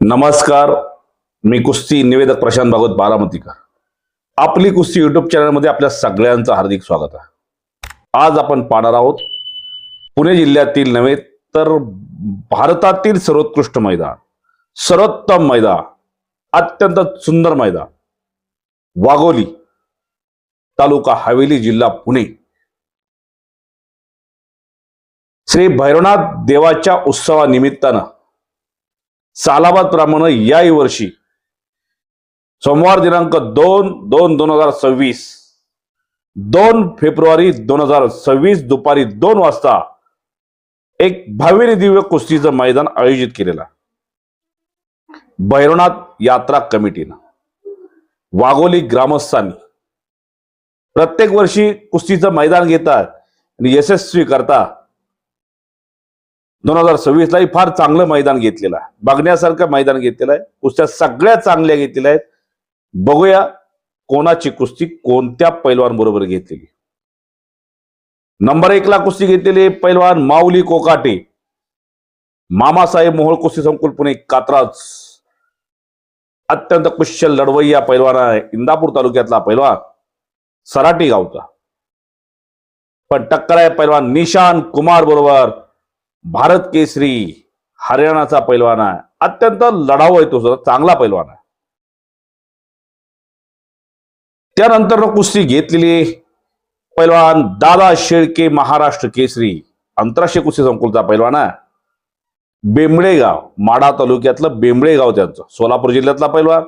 नमस्कार. मी कुस्ती निवेदक प्रशांत भागवत बारामतीकर. आपली कुस्ती युट्यूब चॅनलमध्ये आपल्या सगळ्यांचं हार्दिक स्वागत आहे. आज आपण पाहणार आहोत पुणे जिल्ह्यातील नव्हे तर भारतातील सर्वोत्कृष्ट मैदान सर्वोत्तम मैदान अत्यंत सुंदर मैदान वाघोली तालुका हवेली जिल्हा पुणे. श्री भैरवनाथ देवाच्या उत्सवानिमित्तानं सालाबाद प्रमाणे याही वर्षी सोमवार दिनांक दोन दोन दोन हजार सव्वीस दोन फेब्रुवारी दोन हजार सव्वीस दुपारी दोन वाजता एक भावेरी दिव्य कुस्तीचं मैदान आयोजित केलेला भैरवनाथ यात्रा कमिटीनं वाघोली ग्रामस्थांनी प्रत्येक वर्षी कुस्तीचं मैदान घेतात आणि यशस्वी करता दोन हजार सव्वीसलाही फार चांगलं मैदान घेतलेलं आहे. बघण्यासारखं मैदान घेतलेलं आहे. कुस्त्या सगळ्या चांगल्या घेतलेल्या आहेत. बघूया कोणाची कुस्ती कोणत्या पैलवानबरोबर घेतलेली. नंबर एकला कुस्ती घेतलेली पैलवान माऊली कोकाटे. मामासाहेब मोहोळ कुस्ती संकुल पुणे कात्राज. अत्यंत कुशल लढवय्या पैलवान आहे. इंदापूर तालुक्यातला पैलवान. सराटी गावचा पण टक्कर आहे पैलवान निशान कुमार बरोबर. भारत केसरी हरियाणाचा पैलवान आहे. अत्यंत लढाऊ आहे तो सुद्धा चांगला पैलवान आहे. त्यानंतर कुस्ती घेतलेली पैलवान दादा शेळके महाराष्ट्र केसरी आंतरराष्ट्रीय कुस्ती संकुलचा पैलवान आहे. बेंबळेगाव माडा तालुक्यातलं बेंबळेगाव त्यांचं सोलापूर जिल्ह्यातला पैलवान.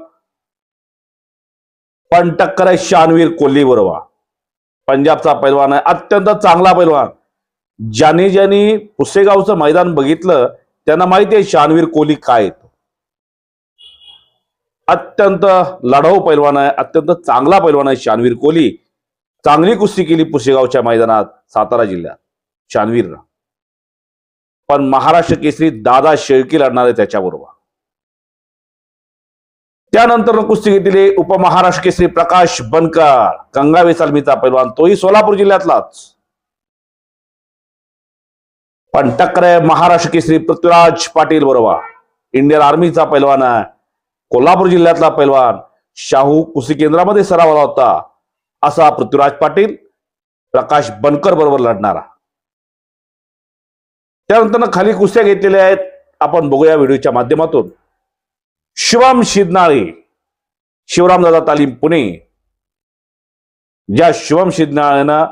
पण टक्कर आहे शानवीर कोल्ही बरोबर. पंजाबचा पैलवान आहे अत्यंत चांगला पैलवान. ज्याने ज्यांनी पुसेगावचं मैदान बघितलं त्यांना माहिती आहे शानवीर कोहली काय येतो अत्यंत लढाऊ पैलवान आहे अत्यंत चांगला पैलवान आहे शानवीर कोहली. चांगली कुस्ती केली पुसेगावच्या मैदानात सातारा जिल्ह्यात. शानवीरनं. पण महाराष्ट्र केसरी दादा शेळकी लढणार आहे त्याच्याबरोबर. त्यानंतर कुस्ती घेतली उपमहाराष्ट्र केसरी प्रकाश बनकर. गंगावे सालमीचा पैलवान तोही सोलापूर जिल्ह्यातलाच. पण टक्कर आहे महाराष्ट्र केसरी पृथ्वीराज पाटील बरोबर. इंडियन आर्मीचा पैलवान आहे. कोल्हापूर जिल्ह्यातला पैलवान. शाहू कुस्ती केंद्रामध्ये सरावला होता. असा पृथ्वीराज पाटील प्रकाश बनकर बरोबर लढणारा. त्यानंतर खाली कुस्त्या घेतलेल्या आहेत. आपण बघूया व्हिडिओच्या माध्यमातून. शिवम शिदनाळे. शिवरामदादा तालीम पुणे. ज्या शिवम शिदनाळेनं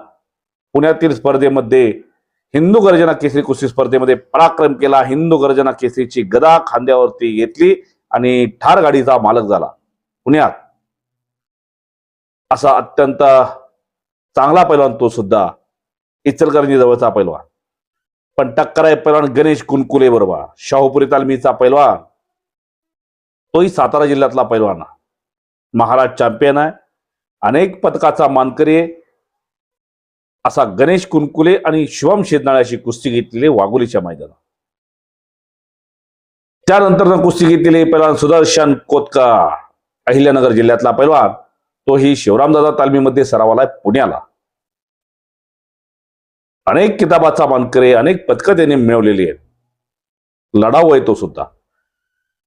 पुण्यातील स्पर्धेमध्ये हिंदू गर्जना केसरी कुस्ती स्पर्धेमध्ये पराक्रम केला. हिंदू गर्जना केसरीची गदा खांद्यावरती घेतली आणि ठार गाडीचा मालक झाला. पुण्यात असा अत्यंत चांगला पैलवान तो सुद्धा इचलकरंजी जवळचा पैलवान. पण टक्कर आहे पैलवान गणेश कुनकुले बरोबर. शाहूपुरी तालमीचा पैलवान. तोही सातारा जिल्ह्यातला पैलवान. आहे. महाराज चॅम्पियन आहे. अनेक पदकाचा मानकरी आहे. असा गणेश कुनकुले आणि शिवम शेदनाळ्याशी कुस्ती घेतलेली वाघोलीच्या मैदानात. त्यानंतर कुस्ती घेतलेली पैलवान सुदर्शन कोतका अहिल्यानगर जिल्ह्यातला पैलवान तोही शिवरामदादा तालमीमध्ये सरावाला आहे पुण्याला. अनेक किताबाचा मानकरे अनेक पदकं त्यांनी मिळवलेली आहेत. लढाऊ आहे तो सुद्धा.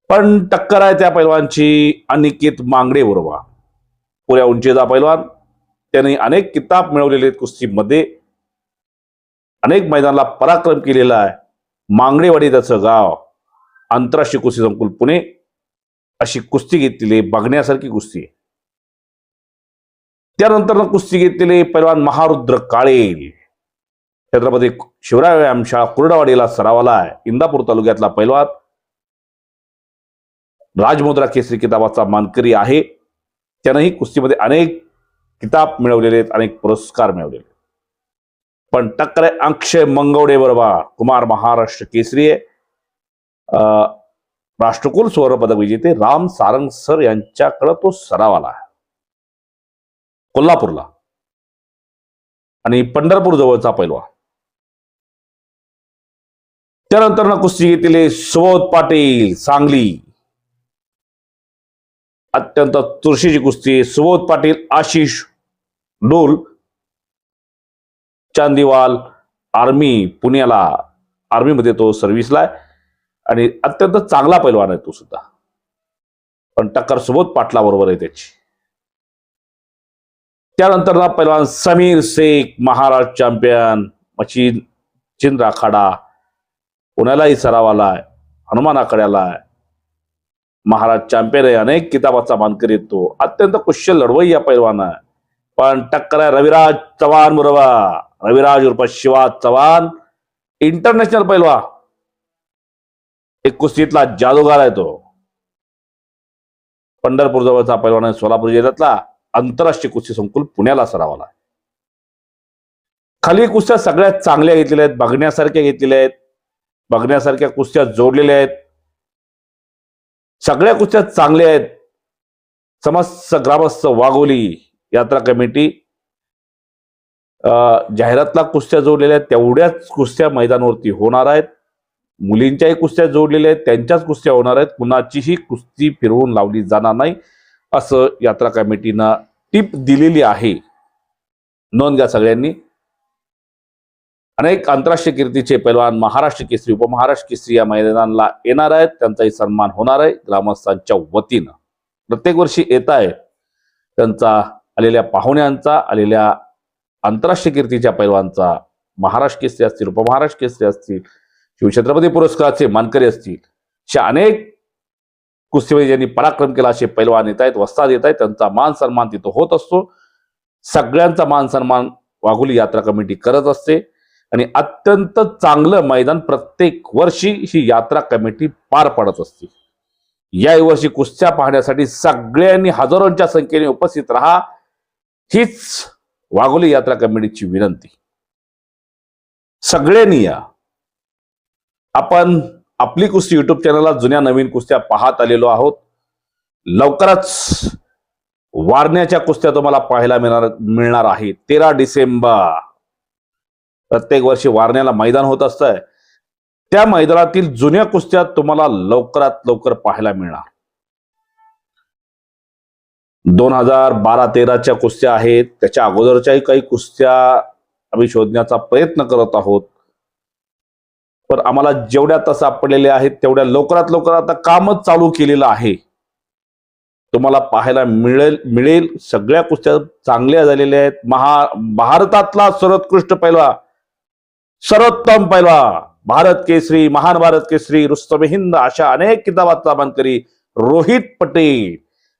पण टक्कर आहे त्या पैलवानची अनिकेत मांगडे बरोबर पुऱ्या उंचीचा पैलवान त्यांनी अनेक किताब मिळवलेले आहेत कुस्तीमध्ये. अनेक मैदानाला पराक्रम केलेला आहे. मांगडेवाडी त्याचं गाव. आंतरराष्ट्रीय कुस्ती संकुल पुणे. अशी कुस्ती घेतलेली बघण्यासारखी कुस्ती आहे. त्यानंतर कुस्ती घेतलेले पैलवान महारुद्र काळे. छत्रपती शिवराय व्यायामशाळा कुर्डावाडीला सरावाला आहे. इंदापूर तालुक्यातला पैलवान. राजमुद्रा केसरी किताबाचा मानकरी आहे. त्यानंही कुस्तीमध्ये अनेक किताब मिळवलेले आहेत अनेक पुरस्कार मिळवलेले आहेत. पण टक्कर अक्षय मंगवडे बरोबर कुमार महाराष्ट्र केसरी आहे. अं, राष्ट्रकुल सुवर्ण पदक विजेते राम सारंग सर यांच्याकडे तो सराव आला आहे. कोल्हापूरला. आणि पंढरपूर जवळचा पैलवा त्यानंतर ना कुस्ती घेतलेले सुबोध पाटील सांगली. अत्यंत तुळशीची कुस्ती सुबोध पाटील आशिष डोल चांदीवाल आर्मी पुण्याला आर्मीमध्ये तो सर्व्हिसला आहे. आणि अत्यंत चांगला पैलवान आहे तो सुद्धा. पण टक्कर सुबोध पाटला बरोबर आहे त्याची. त्यानंतर ना पहिलवान समीर शेख महाराष्ट्र चॅम्पियन मशीन चिंद्र आखाडा पुण्यालाही सराव आलाय हनुमान आखाड्याला आहे. महाराज चॅम्पियन अनेक किताबाचा मानकरी येतो अत्यंत कुशल लढवई या पैलवान आहे. पण टक्कर आहे रविराज चव्हाण बरोबर. रविराज उर्फ शिवाज चव्हाण. इंटरनॅशनल पैलवा एक कुस्तीतला जादूगार आहे तो. पंढरपूर जवळचा पैलवान आहे सोलापूर जिल्ह्यातला. आंतरराष्ट्रीय कुस्ती संकुल पुण्याला सरावाला खाली कुस्त्या सगळ्यात चांगल्या घेतलेल्या आहेत. बघण्यासारख्या घेतलेल्या आहेत. बघण्यासारख्या कुस्त्या जोडलेल्या आहेत. सगळ्या कुस्त्या चांगल्या आहेत. समस्त ग्रामस्थ वाघोली यात्रा कमिटी जाहिरातला कुस्त्या जोडलेल्या आहेत तेवढ्याच कुस्त्या मैदानावरती होणार आहेत. मुलींच्याही कुस्त्या जोडलेल्या आहेत त्यांच्याच कुस्त्या होणार आहेत. कुणाचीही कुस्ती फिरवून लावली जाणार नाही असं यात्रा कमिटीनं टीप दिलेली आहे. नोंद घ्या सगळ्यांनी. अनेक आंतरराष्ट्रीय कीर्तीचे पैलवान महाराष्ट्र केसरी उपमहाराष्ट्र केसरी या मैदानाला येणार आहेत. त्यांचाही सन्मान होणार आहे ग्रामस्थांच्या वतीनं. प्रत्येक वर्षी येत आहे त्यांचा आलेल्या पाहुण्यांचा आलेल्या आंतरराष्ट्रीय कीर्तीच्या पैलवांचा महाराष्ट्र केसरी असतील उपमहाराष्ट्र केसरी असतील शिवछत्रपती पुरस्काराचे मानकरी असतील अशा अनेक कुस्तीमध्ये ज्यांनी पराक्रम केला असे पैलवान येत आहेत वस्ताद येत आहेत त्यांचा मान सन्मान तिथं होत असतो. सगळ्यांचा मान सन्मान वाघोली यात्रा कमिटी करत असते. आणि अत्यंत चांगलं मैदान प्रत्येक वर्षी ही यात्रा कमिटी पार पाडत असते. या वर्षी कुस्त्या पाहण्यासाठी सगळ्यांनी हजारोंच्या संख्येने उपस्थित राहा हीच वाघोली यात्रा कमिटीची विनंती. सगळ्यांनी या. आपण आपली कुस्ती युट्यूब चॅनलला जुन्या नवीन कुस्त्या पाहत आलेलो आहोत. लवकरच वारण्याच्या कुस्त्या तुम्हाला पाहायला मिळणार मिळणार आहे. तेरा डिसेंबर. प्रत्येक वर्षी वारण्याला मैदान होत असतंय. त्या मैदानातील जुन्या कुस्त्या तुम्हाला लवकरात लवकर पाहायला मिळणार. दोन हजार बारा तेराच्या कुस्त्या आहेत. त्याच्या अगोदरच्याही काही कुस्त्या आम्ही शोधण्याचा प्रयत्न करत आहोत. पण आम्हाला जेवढ्या तसा सापडलेल्या आहेत तेवढ्या लवकरात लवकर आता कामच चालू केलेलं आहे. तुम्हाला पाहायला मिळेल मिळेल. सगळ्या कुस्त्या चांगल्या झालेल्या आहेत. महा भारतातला सर्वोत्कृष्ट पहिला सर्वोत्तम पैलवा भारत केसरी महान भारत केसरी रुस्तम हिंद अशा अनेक किताबाचा मानकरी रोहित पटेल.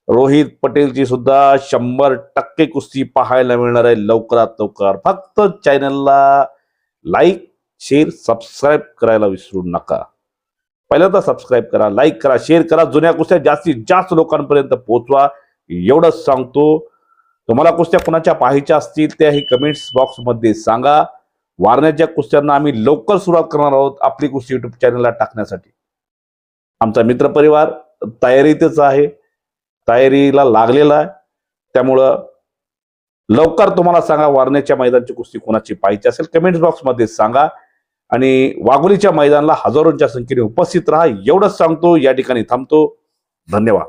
रोहित पटेलची सुद्धा शंभर टक्के कुस्ती पाहायला मिळणार आहे लवकरात लवकर. फक्त चॅनलला लाईक शेअर सबस्क्राईब करायला विसरू नका. पहिल्यांदा सबस्क्राईब करा लाईक करा शेअर करा. जुन्या कुस्त्या जास्तीत जास्त लोकांपर्यंत पोहोचवा. एवढंच सांगतो. तुम्हाला कुस्त्या कुणाच्या पाहायच्या असतील त्याही कमेंट्स बॉक्समध्ये सांगा. वारण्याच्या कुस्त्यांना आम्ही लवकर सुरुवात करणार आहोत आपली कुस्ती युट्यूब चॅनलला टाकण्यासाठी. आमचा मित्रपरिवार तयारीतच आहे. तयारीला लागलेला आहे. त्यामुळं लवकर तुम्हाला सांगा वारण्याच्या मैदानची कुस्ती कोणाची पाहिजे असेल कमेंट बॉक्समध्ये सांगा. आणि वाघोलीच्या मैदानाला हजारोंच्या संख्येने उपस्थित राहा. एवढंच सांगतो या ठिकाणी थांबतो. धन्यवाद.